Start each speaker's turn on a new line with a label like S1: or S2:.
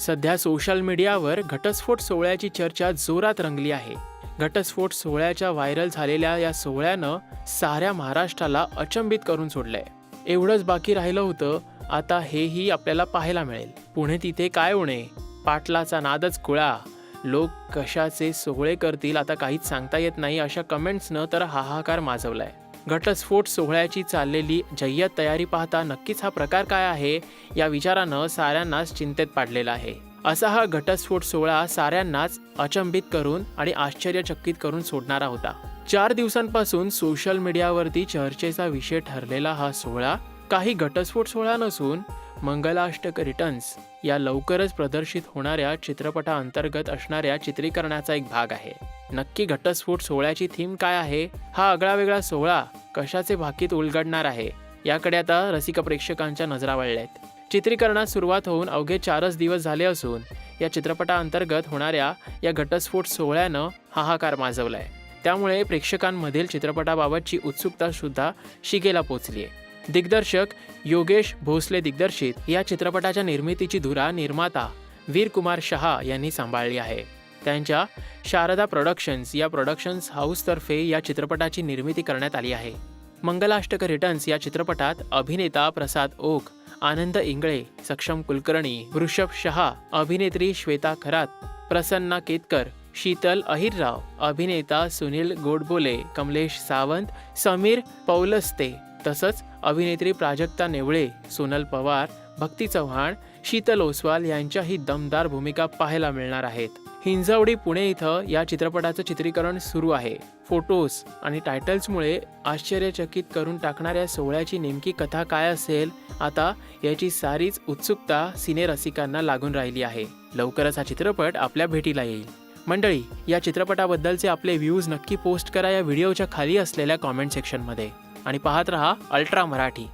S1: सध्या सोशल मीडियावर घटस्फोट सोहळ्याची चर्चा जोरात रंगली आहे. घटस्फोट सोहळ्याच्या व्हायरल झालेल्या या सोहळ्यानं साऱ्या महाराष्ट्राला अचंबित करून सोडलंय. एवढंच बाकी राहिलं होतं आता हेही आपल्याला पाहायला मिळेल. पुणे तिथे काय उणे पाटलाचा नादच कुळा लोक कशाचे सोहळे करतील आता काहीच सांगता येत नाही अशा कमेंट्सनं तर हाहाकार माजवलाय. घटस्फोट सोहळ्याची चाललेली जय्यत तयारी पाहता नक्कीच हा प्रकार काय आहे या विचारानं साऱ्यांनाच चिंतेत पाडलेला आहे. असा हा घटस्फोट सोहळा साऱ्यांनाच अचंबित करून आणि आश्चर्यचकित करून सोडणारा होता. चार दिवसांपासून सोशल मीडियावरती चर्चेचा विषय ठरलेला हा सोहळा काही घटस्फोट सोहळा नसून मंगलाष्टक रिटर्न्स या लवकरच प्रदर्शित होणाऱ्या चित्रपटाअंतर्गत असणाऱ्या चित्रीकरणाचा एक भाग आहे. नक्की घटस्फोट सोहळ्याची थीम काय आहे? हा आगळा वेगळा सोहळा कशाचे भाकीत उलगडणार आहे? याकडे आता रसिक प्रेक्षकांच्या नजरा वळल्या आहेत चित्रीकरणात सुरुवात होऊन अवघे चारच दिवस झाले असून या चित्रपटाअंतर्गत होणाऱ्या या घटस्फोट सोहळ्यानं हाहाकार माजवलाय. त्यामुळे प्रेक्षकांमधील चित्रपटाबाबतची उत्सुकता सुद्धा शिगेला पोचली आहे दिग्दर्शक योगेश भोसले दिग्दर्शित या चित्रपटाच्या निर्मितीची धुरा निर्माता वीर कुमार शहा यांनी सांभाळली आहे. त्यांच्या शारदा प्रोडक्शन्स या प्रोडक्शन्स हाऊसतर्फे या चित्रपटाची निर्मिती करण्यात आली आहे. मंगलाष्टक रिटर्न्स या चित्रपटात अभिनेता प्रसाद ओक आनंद इंगळे सक्षम कुलकर्णी वृषभ शहा अभिनेत्री श्वेता खरात प्रसन्ना केतकर शीतल अहिरराव अभिनेता सुनील गोडबोले कमलेश सावंत समीर पौलस्ते तसंच अभिनेत्री प्राजक्ता नेवळे सोनल पवार भक्ती चव्हाण शीतल ओसवाल यांच्याही दमदार भूमिका पाहायला मिळणार आहेत. हिंजवडी पुणे इथं या चित्रपटाचं चित्रीकरण सुरू आहे. फोटोज आणि टायटल्समुळे आश्चर्यचकित करून टाकणाऱ्या सोहळ्याची नेमकी कथा काय असेल आता याची सारीच उत्सुकता सिने रसिकांना लागून राहिली आहे. लवकरच हा चित्रपट आपल्या भेटीला येईल. मंडळी या चित्रपटाबद्दलचे आपले व्ह्यूज नक्की पोस्ट करा या व्हिडिओच्या खाली असलेल्या कॉमेंट सेक्शनमध्ये. आणि पाहत रहा अल्ट्रा मराठी.